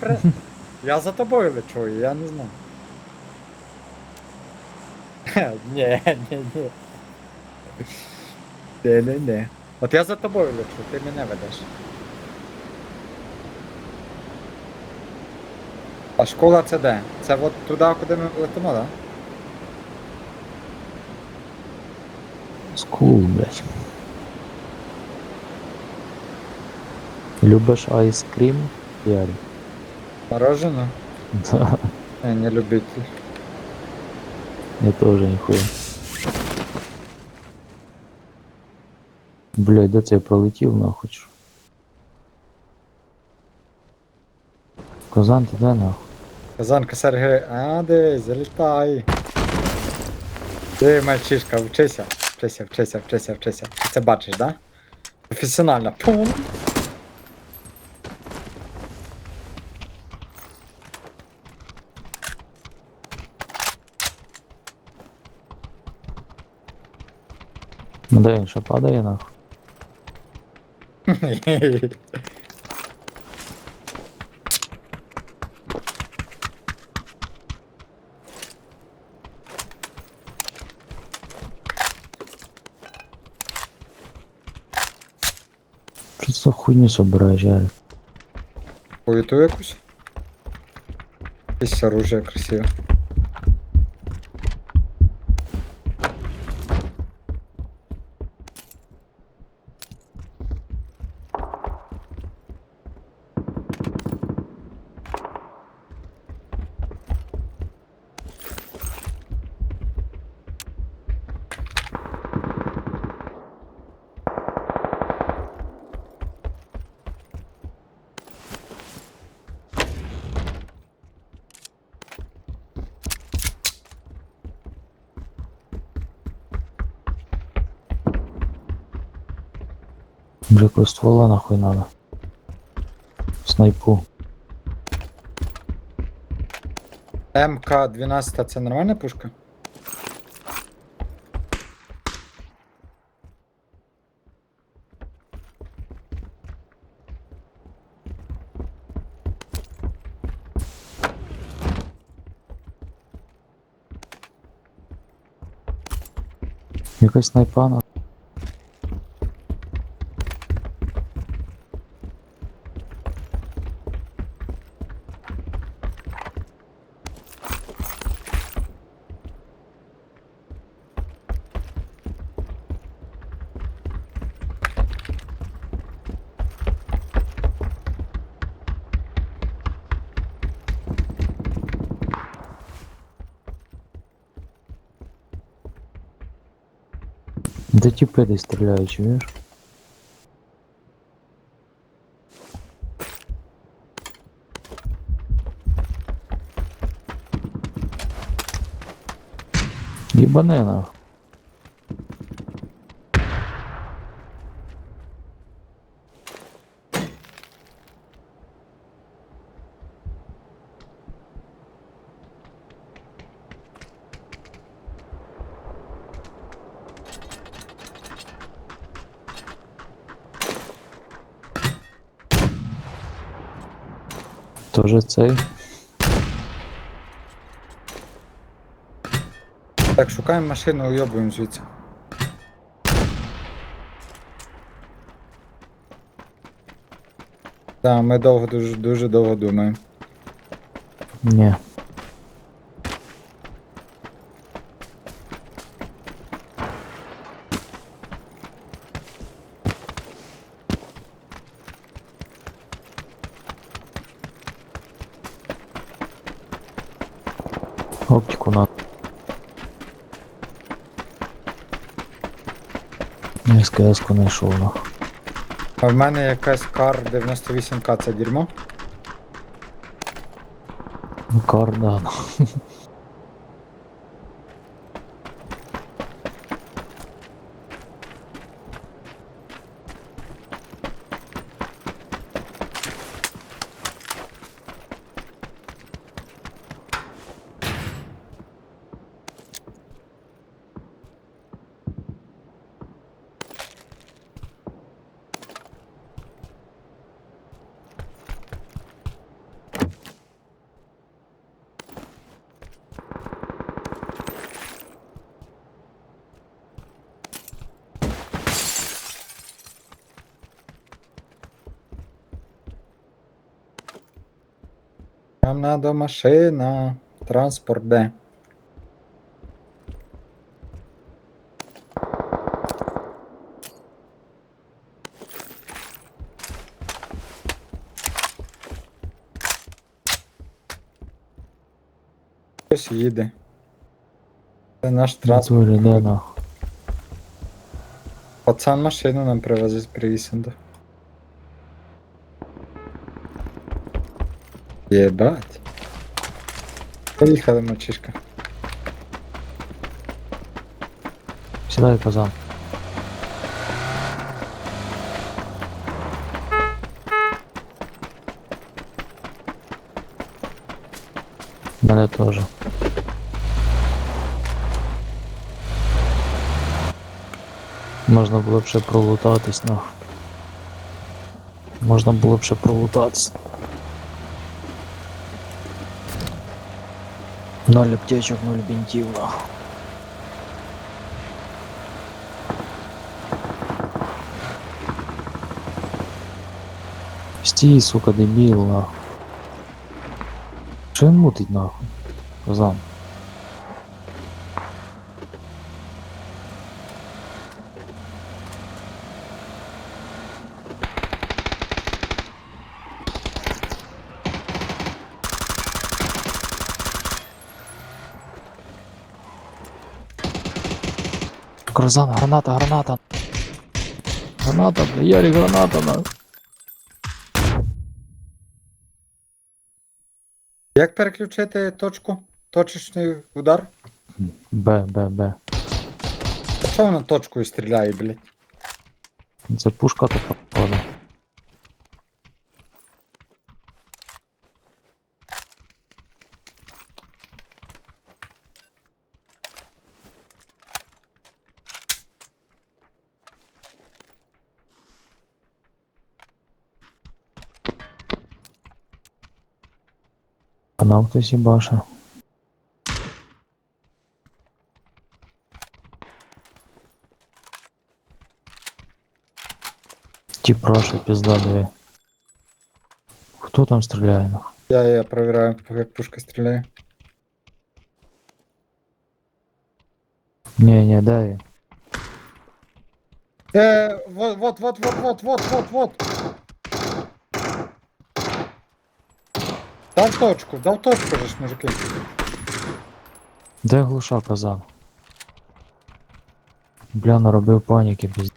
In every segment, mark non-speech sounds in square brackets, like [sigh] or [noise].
При- Я за тобою лечу, я не знаю. [laughs] Ні, ні, ні. Не, не, не. От я за тобою лечу, ти мене ведеш. А школа це де? Це от туди, куди ми летимо, так? Скул, блядь. Любиш айскрім? Ярик? Мороженое? Да, Я не любитель. я тоже ніхуя. Блядь, де це я пролетів нахуй? Козан, ти де нахуй? Казанка Сергій, а де, залітай. Ти мальчишка, вчися, вчися, вчися, вчися, вчися. Ти це бачиш, да? Професіонально. Пум. Ну де він падає нахуй? Що це хуйню собираєш, Ярик? Хуєту якусь? Якесь оружие красиве. Бля, ствола нахуй надо. Снайпу. МК-12 це нормальна пушка? Якась снайпа на. Де тіпи десь стріляють, чуєш? Єбане нахуй. Тоже цей. Так, шукаємо машину, уйобуємо звідси. Так, ми довго, дуже, дуже довго думаємо. Ні. Оптику на. СКС-ку знайшов нахуй. А в мене якась кар 98К, це дерьмо. Ну, Кардан. [laughs] Нам надо машина. Транспорт де? Хтось їде. Це наш транспорт. Де нахуй. Пацан машину нам привезить привіз сюди. Єбать. Поїхали, мальчишка. Сідай, казан. Мене теж. Можна було б ще пролутатись, ну. Можна було б ще пролутатись. Ноль аптечок, ноль бінтів, Сти, сука, дебил. Що він мутить, нахуй? Казан. Крузан, граната, граната. Граната, бля, Ярик, граната, нахуй. Як переключити точку? Точечний удар? Б, Б, Б. Що вона точкою стріляє, блядь? Це пушка така походу. А нам хтось їбаше. Ті прошу, пізда диви. Хто там стріляє? нахуй? Я, я проверяю, як пушка стріляє. Ні, ні, дай. він. Е, вот, вот, вот, вот, вот, вот, вот, вот. Дав точку, дав точку же ж, мужики. Де глуша казав? Бля, наробив паніки пізд.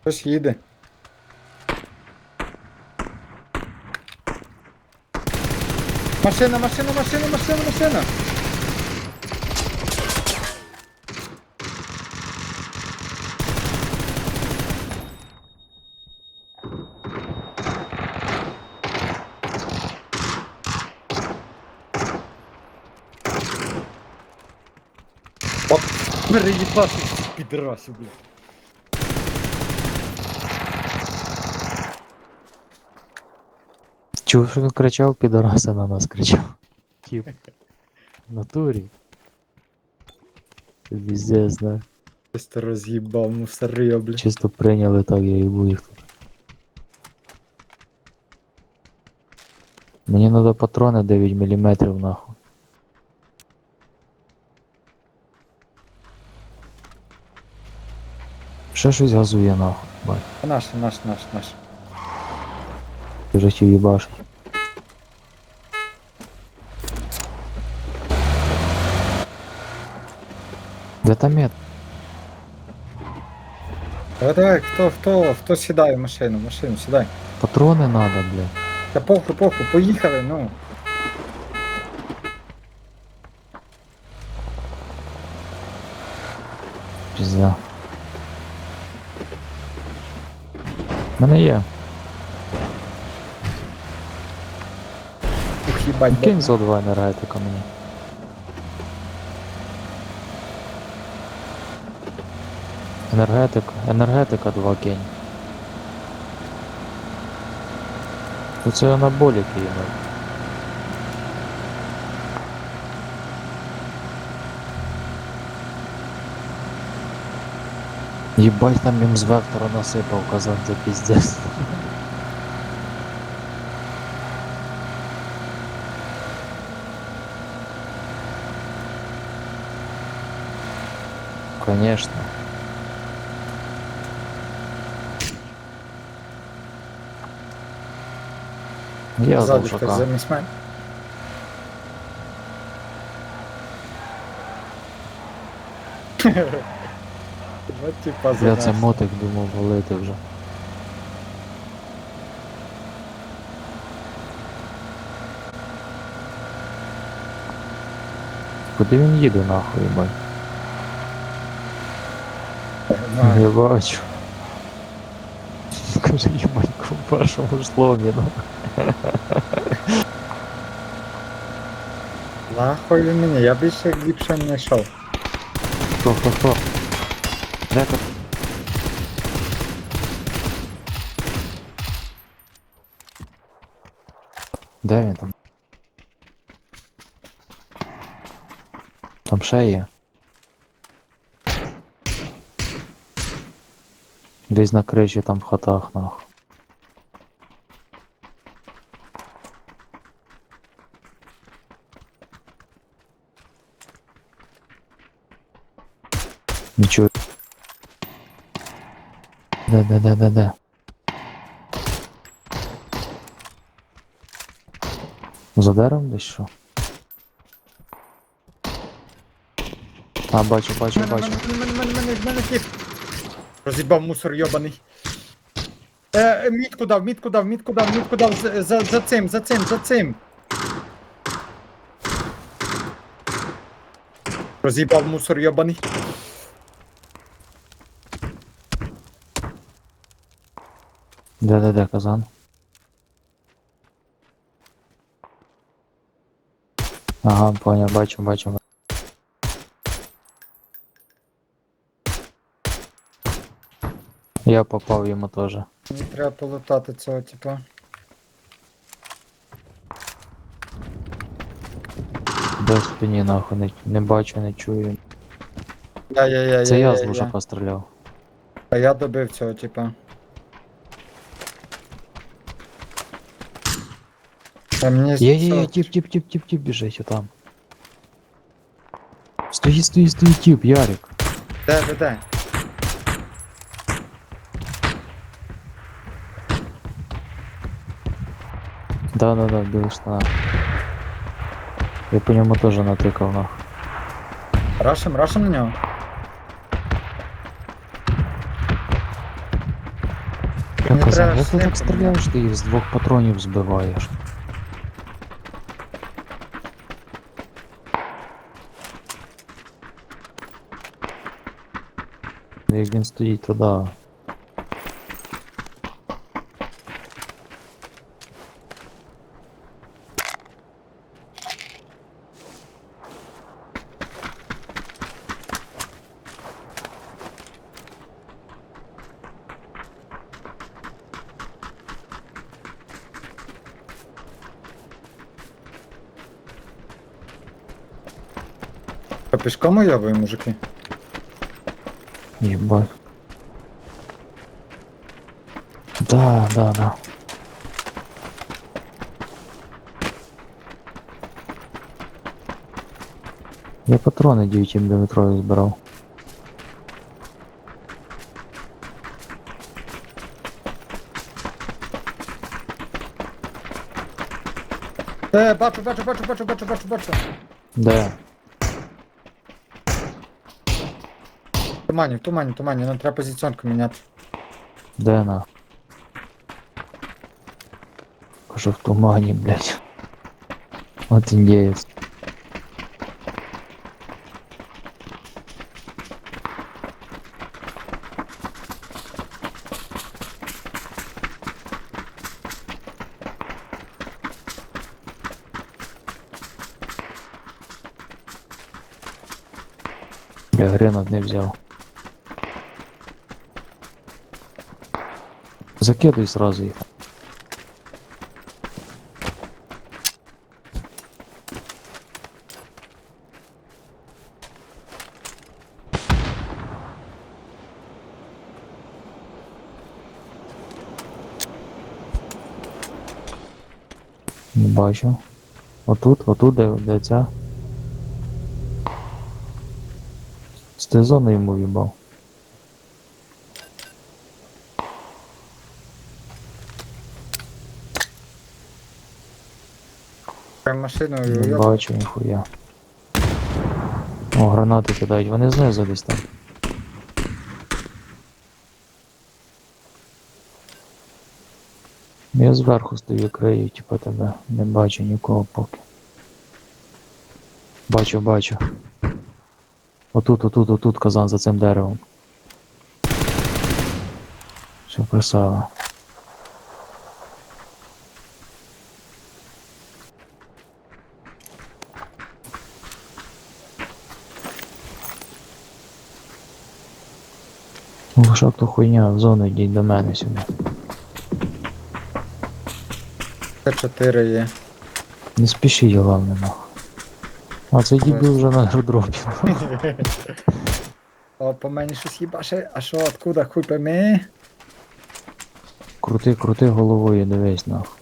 Хтось їде. Машина, машина, машина, машина, машина. От, переїбати підрасів, блядь. Чув, що він кричав, підараса на нас кричав. Тіп. В натурі. Це Піздець, да. Просто роз'їбав мусория, блядь. Чисто прийняли так, я їбу їх тут. Мені треба патрони 9 мм нахуй. Ще щось газує нахуй. Бать, Наш, наш, наш, наш. ти вже хотів їбашить. Де там мет? Давай, давай, хто, хто, хто сідає в машину, в машину, сідай. Патрони надо, блядь. Та похуй, похуй, поїхали, ну. Пізда. У мене є. Ух, їбать, Кинь зо два енергетика мені. Енергетика, енергетика два кинь. Це анаболіки є. Ебать там им с насыпал, казан за пиздец. Конечно. Я за мужика. [laughs] Ну, типа, Я це занесло. мотик думав валити вже. Куди він їде нахуй, бать? Знаю. Я бачу. Скажи, їбаньку, в вашому жломі, ну. Нахуй він мені, я більше ліпше не йшов. Хто, хто, хто? Де? Де він там? Там ще. Десь на криші там в хатах нахуй. Де, де, де, де, де? За деревом десь що? А, бачу, бачу, Мене, бачу. мене, мене, мене, мене, мене тип. Розібав мусор йобаний. Е, е, мітку дав, мітку дав, мітку дав, мітку дав за, за, за цим, за цим, за цим. Розібав мусор йобаний. Де, де, де, казан? Ага, понял, бачу, бачу. Я попав йому теж. Мені треба полутати цього, типа. В спині нахуй, не, не бачу, не чую. Я, я, я, Це я, я я, з я. лужака стріляв. А я добив цього, типа. Та мені Є, є, є, цього- тіп, тіп, тіп, тіп, тіп біжить отам. Стоїть, стоїть, стоїть, тіп, Ярик. Де, де, де? Да, да, да, білий штана. Я по ньому теж натикав нахуй. Рашим, рашим на нього? Я Мені казав, треба як ти так снайпер, стріляєш, ти їх з двох патронів збиваєш. Він стоїть, то да. Що, пішком уйобує, мужики? Ебать. Да, да, да. Я патрони 9 мм збирав. Е, бачу, бачу, бачу, бачу, бачу, бачу, бачу. Де? тумані, в тумані, в тумані, нам треба позиціонку міняти. Де на? Кажу в тумані, блядь. От індієць. Я гренад не взяв. Закидуй сразу їх. Не бачу. Отут, отут, де, де ця. Зону йому в'їбав. Машину Не уйоб. бачу ніхуя. О, гранати кидають, вони знизу десь там. Я зверху стою, крию, типа тебе. Не бачу нікого поки. Бачу, бачу. Отут, отут, отут казан за цим деревом. Все красава. Лошак то хуйня, в зону йдіть до мене сюди. Т4 є. Не спішіть, головне, нахуй. А цей дібіл вже на аеродропі. [laughs] О, по мені щось їбаше. А що, откуда хуй пойми? Крути, крути головою, дивись нахуй.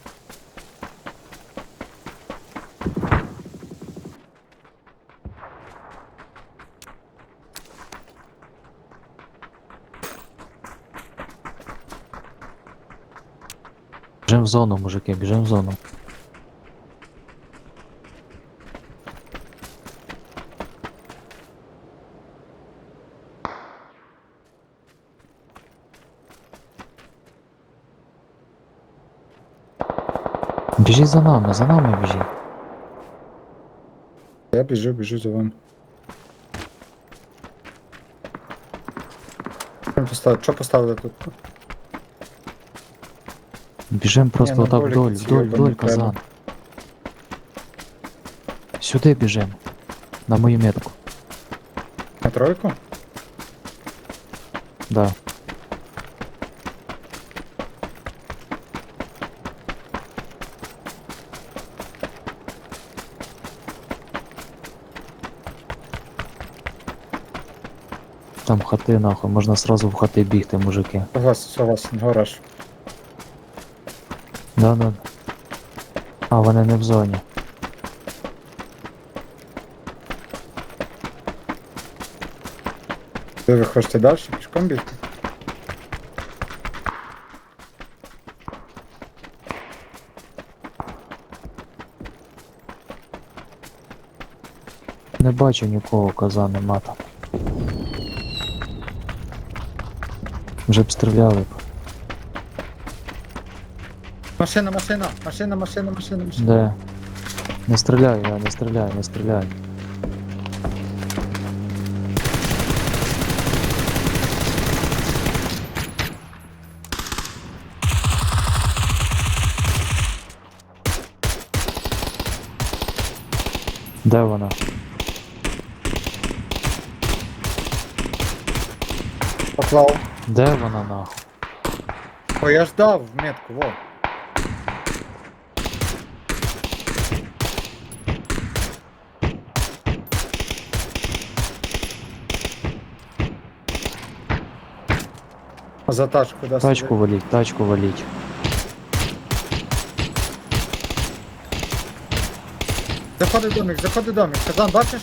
Зону, мужики, біжим в зону. Біжіть за нами, за нами біжіть. Я біжу, біжу за вами. Що поставили тут? Біжим просто ну, отак болік вдоль, ці вдоль, йобані вдоль, треба. казан. Сюди біжим. На мою метку. На тройку? Да. Там хати нахуй, можна сразу в хати бігти, мужики. Согласен, согласен, гараж. Да, да. А, вони не в зоні. Де ви хочете далі пішком бігти? Не бачу нікого, коза нема там. Вже б стріляли б. Машина, машина, машина, машина, машина, машина. Де? Не стріляй, я не стріляй, не стріляй. Де вона? Поклав. Де вона нахуй? О, я ж дав в метку, во. За тачку, да, Тачку валіть, тачку валіть. Заходи в домик, заходи в домик. Казан, бачиш?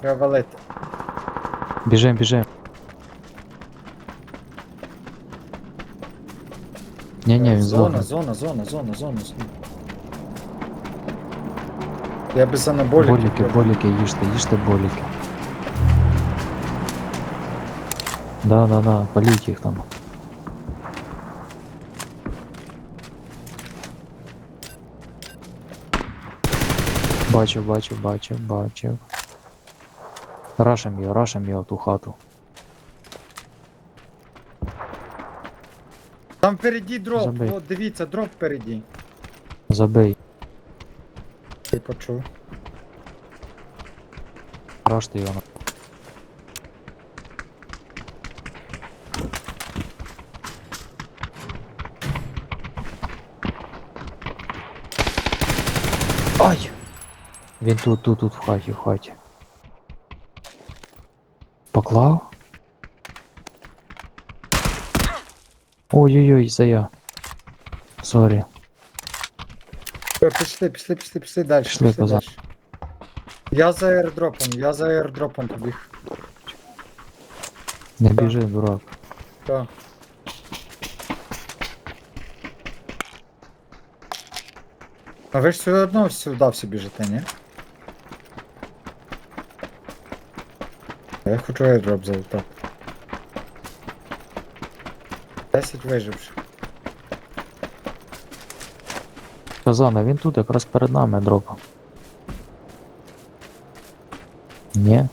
Треба валити. Біжим, біжим. Ні, ні, він зона, зона, зона, зона, зона, зона. Я без анаболіків. Боліки, боліки, їжте, їжте боліки. Да, да, да, політь їх там. Бачив, бачив, бачив, бачив. Рашем його, рашем його в ту хату. Там впереді дроп, Забий. от дивіться, дроп впереді. Забий. Ти почув. Раште його. Ай! Він тут, тут, тут в хаті, в хаті. Поклав? Ой-ой-ой, це я. Сорі. Е, Пішли, пішли, пішли, пішли далі. Пішли, козак. далі. Я за аердропом, я за аердропом побіг. Не біжи, дурак. Так. А ви ж все одно сюди всі біжите, ні? А Я хочу airdrop залутати. 10 виживших. Казан, а він тут якраз перед нами дропав. Ні?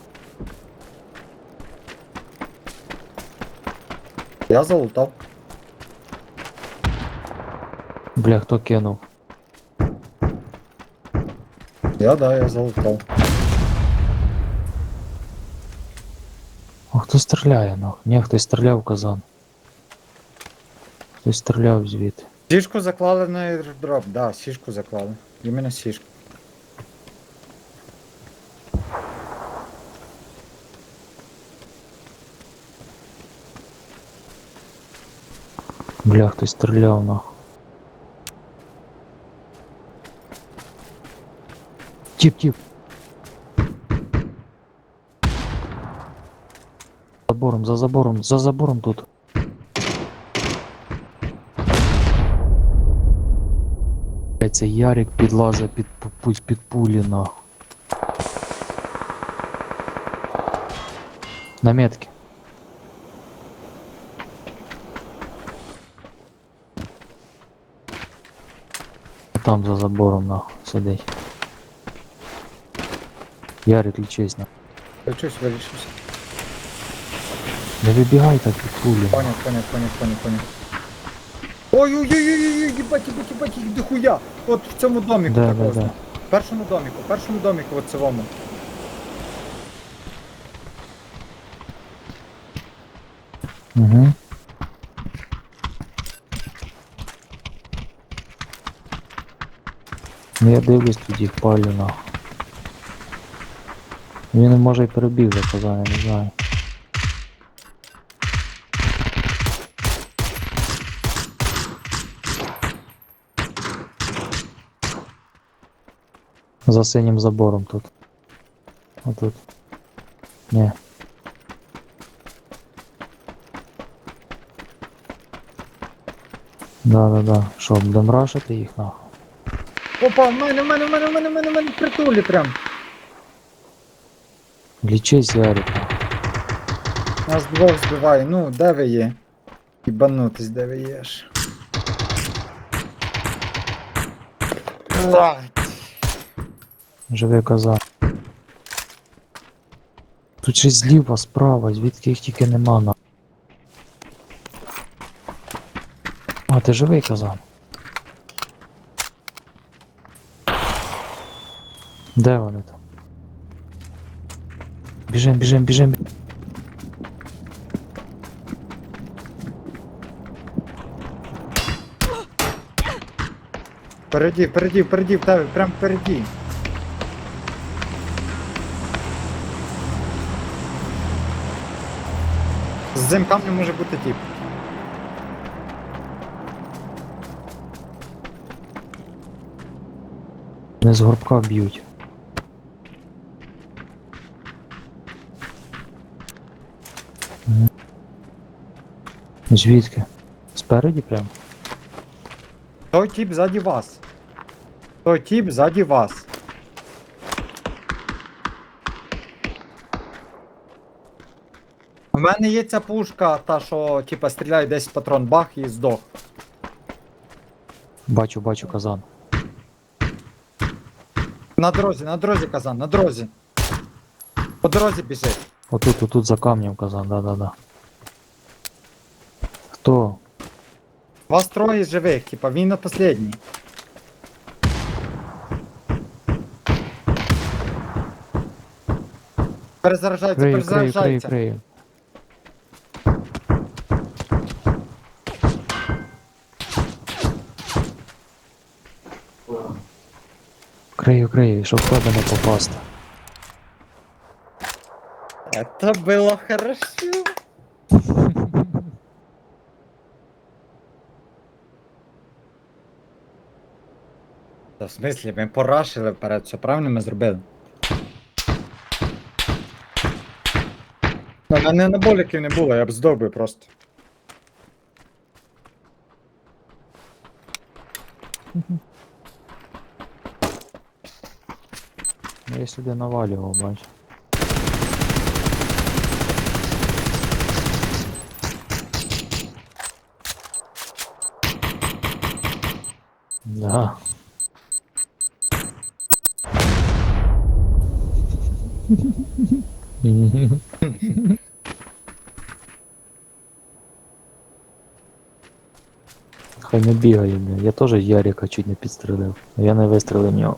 Я залутав. Бля, хто кинув? Я да, я залутав. О, хто стріляє, ну? Ні, хтось стріляв в казан. Хтось стріляв звідти. Сішку заклали на airdrop, да, сішку заклали. Іменно сішку. Бля, хтось стріляв, нахуй. Тіп, тіп. Забором, за забором, за забором тут. Це Ярик підлазить під, пу- під пулі, нахуй. На метки. Там за забором нахуй сидить. Ярик лічись на. Щось вирішився. Не вибігай так від пулі. Понял, понял, понял, понял, понял. Ой-ой-ой-ой-ой, їбать, їбать, їбать, їх дохуя. От в цьому доміку Да, так да, да. В першому доміку, в першому доміку, от цьому. Угу. Ну я дивлюсь тоді палю нахуй. Він може й перебіг за казання, не знаю. За синім забором тут. Отут. Ні. Да, да, да. Що, будемо рашити їх нахуй? Опа, в мене, в мене, в мене, в мене, в мене, в мене в притулі прям. Лічись, Ярик. Нас двох збиває. Ну, де ви є? Їбанутись, де ви є ж. Живе коза. Тут ще зліва, справа, звідки їх тільки нема на. А, ти живий казан. Де вони там? Біжим, біжим, біжим. Впереді, впереді, впереді, в тебе, прям впереді. З цим камнем може бути тип. Не з горбка б'ють. Звідки? Спереді прям? Той тип ззаді вас. Той тип ззаді вас. У мене є ця пушка, та що типа стріляє 10 патрон, бах і здох. Бачу, бачу казан. На дорозі, на дорозі, казан, на дорозі. По дорозі біжить. Отут, отут за камнем казан, да-да-да. Хто? Вас троє живих, типа він на последній. Перезаражається, Крию, крию, крию, перезаражається. крию. Крию, крию, щоб в тебе не попасти. Это было хорошо. Та в смислі, ми порашили вперед, все правильно ми зробили. У не анаболіків не було, я б здобив просто. Я сюди навалював, бачу. Хай не бігає, бля. Я теж Ярика чуть не підстрелив. Я не вистрелив нього.